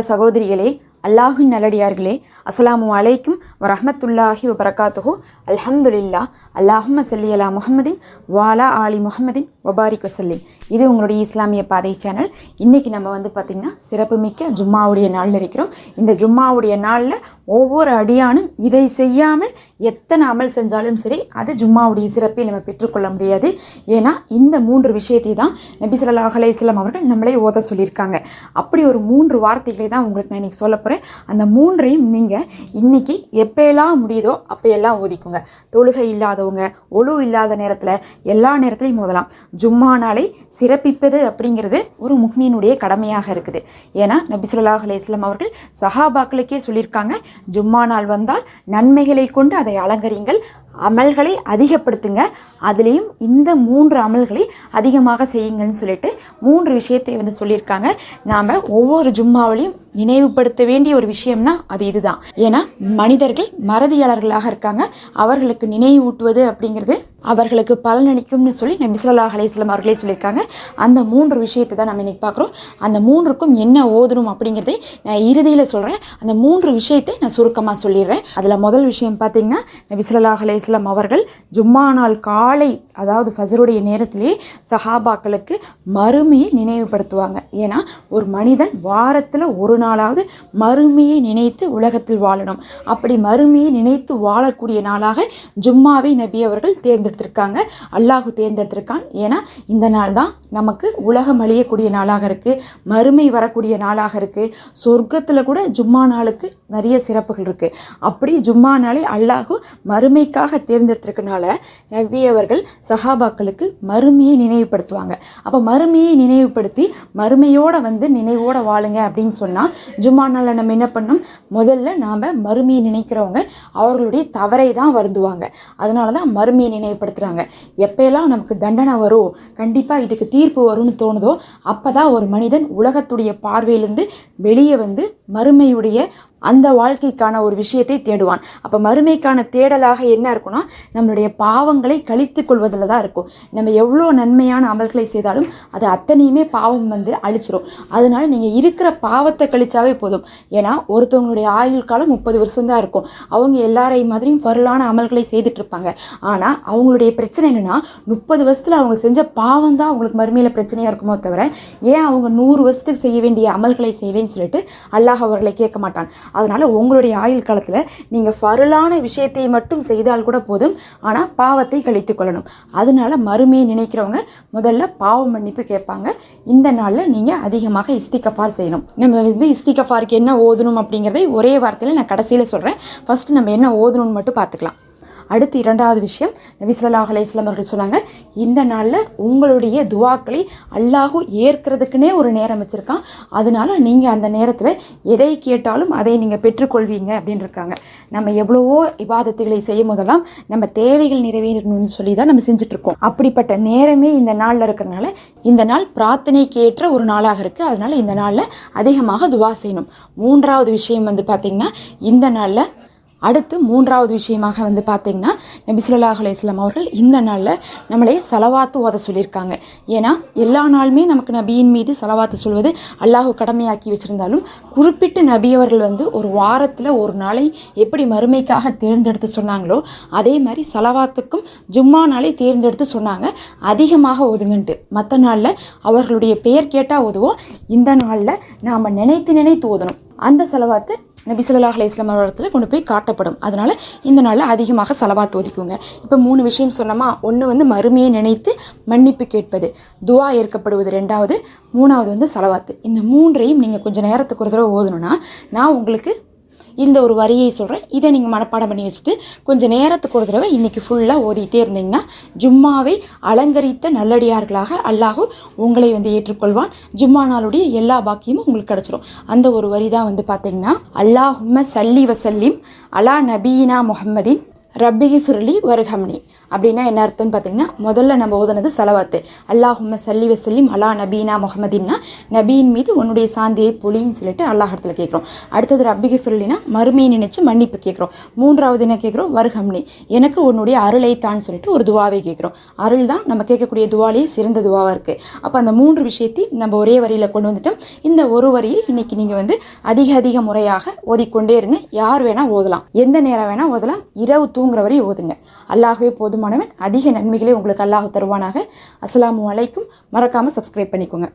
சகோதரிகளே அல்லாஹின் நல்லடியார்களே அஸ்ஸலாமு அலைக்கும் வரமத்துல்லாஹி வபரகாத்துஹு. அல்ஹம்துலில்லா அல்லாஹும் சல்லி அலா முஹம்மதின் வாலா ஆலி முஹம்மதின் வபாரிக் வசல்லிம் இது உங்களுடைய இஸ்லாமிய பாதை சேனல். இன்றைக்கி நம்ம வந்து பார்த்திங்கன்னா சிறப்புமிக்க ஜும்மாவுடைய நாளில் இருக்கிறோம். இந்த ஜும்மாவுடைய நாளில் ஒவ்வொரு அடியானும் இதை செய்யாமல் எத்தனை அமல் செஞ்சாலும் சரி அது ஜும்மாவுடைய சிறப்பை நம்ம பெற்றுக்கொள்ள முடியாது. ஏன்னா இந்த மூன்று விஷயத்தை தான் நபி அலையம் அவர்கள் நம்மளே ஓத சொல்லியிருக்காங்க. அப்படி ஒரு மூன்று வார்த்தைகளை தான் உங்களுக்கு நான் இன்றைக்கி சொல்ல போகிறேன் அந்த மூன்றையும் நீங்கள் இன்னைக்கு எப்போயெல்லாம் முடியுதோ அப்போயெல்லாம் ஓதிக்குங்க. தொழுகை இல்லாதவங்க ஒழு இல்லாத நேரத்தில் எல்லா நேரத்துலையும் ஓதலாம். ஜும்மா நாளை சிறப்பிப்பது அப்படிங்கிறது ஒரு முஹ்மீனுடைய கடமையாக இருக்குது. ஏன்னா நபி அலையம் அவர்கள் சஹாபாக்களுக்கே சொல்லியிருக்காங்க ஜும்மா நாள் வந்தால் நன்மைகளை கொண்டு அதை அலங்கரிங்கள் அமல்களை அதிகப்படுத்துங்க. அதுலேயும் இந்த மூன்று அமல்களை அதிகமாக செய்யுங்கன்னு சொல்லிட்டு மூன்று விஷயத்தை வந்து சொல்லியிருக்காங்க. நாம் ஒவ்வொரு ஜும்மாவிலையும் நினைவுபடுத்த வேண்டிய ஒரு விஷயம்னா அது இதுதான். ஏன்னா மனிதர்கள் மறதியாளர்களாக இருக்காங்க. அவர்களுக்கு நினைவூட்டுவது அப்படிங்கிறது அவர்களுக்கு பலனளிக்கும்னு சொல்லி நபி ஸல்லல்லாஹு அலைஹி அவர்களே சொல்லியிருக்காங்க. அந்த மூன்று விஷயத்தை தான் நம்ம இன்னைக்கு பார்க்குறோம். அந்த மூன்றுக்கும் என்ன ஓதணும் அப்படிங்கிறதை நான் இறுதியில் சொல்கிறேன் அந்த மூன்று விஷயத்தை நான் சுருக்கமாக சொல்லிடுறேன். அதில் முதல் விஷயம் பார்த்தீங்கன்னா நபி ஸல்லல்லாஹு வஸல்லம் அவர்கள் ஜும்மா நாள் காலை அதாவது ஃபசருடைய நேரத்திலே சஹாபாக்களுக்கு மறுமையை நினைவுபடுத்துவாங்க. ஏன்னா ஒரு மனிதன் வாரத்தில் ஒரு நாளாவது மறுமையை நினைத்து உலகத்தில் வாழணும். அப்படி மறுமையை நினைத்து வாழக்கூடிய நாளாக ஜும்மாவை நபி அவர்கள் தேர்ந்தெடுத்திருக்காங்க. அல்லாஹு தேர்ந்தெடுத்திருக்கான். ஏன்னா இந்த நாள் தான் நமக்கு உலகம் அழியக்கூடிய நாளாக இருக்குது மறுமை வரக்கூடிய நாளாக இருக்குது சொர்க்கத்தில் கூட ஜும்மா நாளுக்கு நிறைய சிறப்புகள் இருக்குது அப்படி ஜும்மா நாளை அல்லாஹு மறுமைக்காக தேர்ந்தெடுத்திருக்கனால நபி அவர்கள் சஹாபாக்களுக்கு மறுமையை நினைவுபடுத்துவாங்க. அப்போ மறுமையை நினைவுபடுத்தி மறுமையோட வந்து நினைவோட வாழுங்க அப்படின்னு சொன்னால் ஜும்மா நாளில் நம்ம என்ன பண்ணோம் முதல்ல நாம் மறுமையை நினைக்கிறவங்க அவர்களுடைய தவறை தான் வருந்துவாங்க. அதனால தான் மறுமையை நினைவுபடுத்துகிறாங்க எப்போயெல்லாம் நமக்கு தண்டனை வரும் கண்டிப்பாக இதுக்கு தீர்ப்பு வரும்னு தோணுதோ அப்போ தான் ஒரு மனிதன் உலகத்துடைய பார்வையிலிருந்து வெளியே வந்து மறுமையுடைய அந்த வாழ்க்கைக்கான ஒரு விஷயத்தை தேடுவான். அப்போ மறுமைக்கான தேடலாக என்ன இருக்கும்னா நம்மளுடைய பாவங்களை கழித்து கொள்வதில் தான் இருக்கும். நம்ம எவ்வளோ நன்மையான அமல்களை செய்தாலும் அது அத்தனையுமே பாவம் வந்து அழிச்சிரும். அதனால நீங்கள் இருக்கிற பாவத்தை கழிச்சாவே போதும். ஏன்னா ஒருத்தவங்களுடைய ஆயுள் காலம் முப்பது வருஷம்தான் இருக்கும். அவங்க எல்லாரை மாதிரியும் பருளான அமல்களை செய்துட்டு இருப்பாங்க. ஆனால் அவங்களுடைய பிரச்சனை என்னென்னா முப்பது வருஷத்தில் அவங்க செஞ்ச பாவம் தான் அவங்களுக்கு மறுமையில் பிரச்சனையாக இருக்குமோ தவிர ஏன் அவங்க நூறு வருஷத்துக்கு செய்ய வேண்டிய அமல்களை செய்யலைன்னு சொல்லிட்டு அல்லாஹ் அவர்களை கேட்க மாட்டான். அதனால் உங்களுடைய ஆயுள் காலத்தில் நீங்கள் ஃபருளான விஷயத்தை மட்டும் செய்தால் கூட போதும். ஆனால் பாவத்தை கழித்து கொள்ளணும். அதனால மறுமையை நினைக்கிறவங்க முதல்ல பாவ மன்னிப்பு கேட்பாங்க. இந்த நாளில் நீங்கள் அதிகமாக இஸ்திகஃபார் செய்யணும். நம்ம வந்து இஸ்திகஃபாருக்கு என்ன ஓதணும் அப்படிங்கிறதை ஒரே வார்த்தையில் நான் கடைசியில் சொல்கிறேன் ஃபஸ்ட்டு நம்ம என்ன ஓதணும்னு மட்டும் பார்த்துக்கலாம். அடுத்து இரண்டாவது விஷயம் நபி அலையம் அவர்கள் சொன்னாங்க இந்த நாளில் உங்களுடைய துவாக்களை அல்லாஹு ஏற்கிறதுக்குனே ஒரு நேரம் வச்சுருக்கான். அதனால நீங்கள் அந்த நேரத்தில் எதை கேட்டாலும் அதை நீங்கள் பெற்றுக்கொள்வீங்க அப்படின்னு இருக்காங்க. நம்ம எவ்வளவோ இபாதத்துகளை செய்யும் போதெல்லாம் நம்ம தேவைகள் நிறைவேறணும்னு சொல்லி தான் நம்ம செஞ்சுட்ருக்கோம் அப்படிப்பட்ட நேரமே இந்த நாளில் இருக்கிறனால இந்த நாள் பிரார்த்தனைக்கு ஏற்ற ஒரு நாளாக இருக்குது அதனால் இந்த நாளில் அதிகமாக துவா செய்யணும். மூன்றாவது விஷயம் வந்து பார்த்திங்கன்னா இந்த நாளில் அடுத்து மூன்றாவது விஷயமாக வந்து பார்த்தீங்கன்னா நபிசுல்லாஹ் அலையம் அவர்கள் இந்த நாளில் நம்மளை செலவாத்து ஓத சொல்லியிருக்காங்க. ஏன்னா எல்லா நாளுமே நமக்கு நபியின் மீது செலவாத்து சொல்வது அல்லாஹு கடமையாக்கி வச்சுருந்தாலும் குறிப்பிட்டு நபியவர்கள் வந்து ஒரு வாரத்தில் ஒரு நாளை எப்படி மறுமைக்காக தேர்ந்தெடுத்து சொன்னாங்களோ அதே மாதிரி செலவாத்துக்கும் ஜும்மா நாளை தேர்ந்தெடுத்து சொன்னாங்க. அதிகமாக ஒதுங்கன்ட்டு மற்ற நாளில் அவர்களுடைய பெயர் கேட்டால் ஓதுவோம். இந்த நாளில் நாம் நினைத்து நினைத்து ஓதணும். அந்த செலவாத்து நபி ஸல்லல்லாஹு அலைஹி இடத்துல கொண்டு போய் காட்டப்படும். அதனால இந்த நாளில் அதிகமாக செலவாத்து ஒதுக்குங்க. இப்போ மூணு விஷயம் சொன்னோமா? ஒன்று வந்து மறுமையை நினைத்து மன்னிப்பு கேட்பது. துவா ஏற்கப்படுவது ரெண்டாவது. மூணாவது வந்து செலவாத்து. இந்த மூன்றையும் நீங்கள் கொஞ்சம் நேரத்துக்கு ஒரு தடவை ஓதணும்னா நான் உங்களுக்கு இந்த ஒரு வரியை சொல்கிறேன் இதை நீங்கள் மனப்பாடம் பண்ணி வச்சுட்டு கொஞ்சம் நேரத்துக்கு ஒரு தடவை இன்றைக்கி ஃபுல்லாக ஓதிட்டே இருந்தீங்கன்னா ஜும்மாவை அலங்கரித்த நல்லடியார்களாக அல்லாஹு உங்களை வந்து ஏற்றுக்கொள்வான். ஜும்மா நாளுடைய எல்லா பாக்கியமும் உங்களுக்கு கிடச்சிரும். அந்த ஒரு வரி தான் வந்து பார்த்தீங்கன்னா அல்லாஹும்ம சல்லி வசல்லிம் அலா நபீனா முஹம்மதின் ரப்பிகி ஃபிர்லி வருகம்னி அப்படின்னா என்ன அர்த்தம்னு பார்த்தீங்கன்னா முதல்ல நம்ம ஓதுனது செலவாத்து. அல்லாஹும்ம சல்லி வசல்லிம் அலா நபீனா முகமதின்னா நபியின் மீது உன்னுடைய சாந்தியை பொழின்னு சொல்லிட்டு அல்லாஹத்தில் கேட்குறோம். அடுத்தது ரப்பிகி ஃபிர்லினா மறுமையை நினைச்சு மன்னிப்பு கேட்குறோம். மூன்றாவது என்ன கேட்குறோம்? வருகம்னி எனக்கு உன்னுடைய அருளை தான் சொல்லிட்டு ஒரு துவாவை கேட்குறோம். அருள் தான் நம்ம கேட்கக்கூடிய துவாலேயே சிறந்த துவாவாக இருக்குது அப்போ அந்த மூன்று விஷயத்தையும் நம்ம ஒரே வரியில் கொண்டு வந்துட்டோம். இந்த ஒரு வரியை இன்னைக்கு நீங்கள் வந்து அதிக அதிக முறையாக ஓதிக்கொண்டே இருங்க. யார் வேணால் ஓதலாம். எந்த நேரம் வேணால் ஓதலாம். இரவு தூங்குற வரை ஓதுங்க. அல்லாஹ்வே போதுமானவன் அதிக நன்மைகளை உங்களுக்கு அல்லாஹ் தருவானாக. அஸ்லாம் அலைக்கும். மறக்காமல் சப்ஸ்கிரைப் பண்ணிக்கோங்க.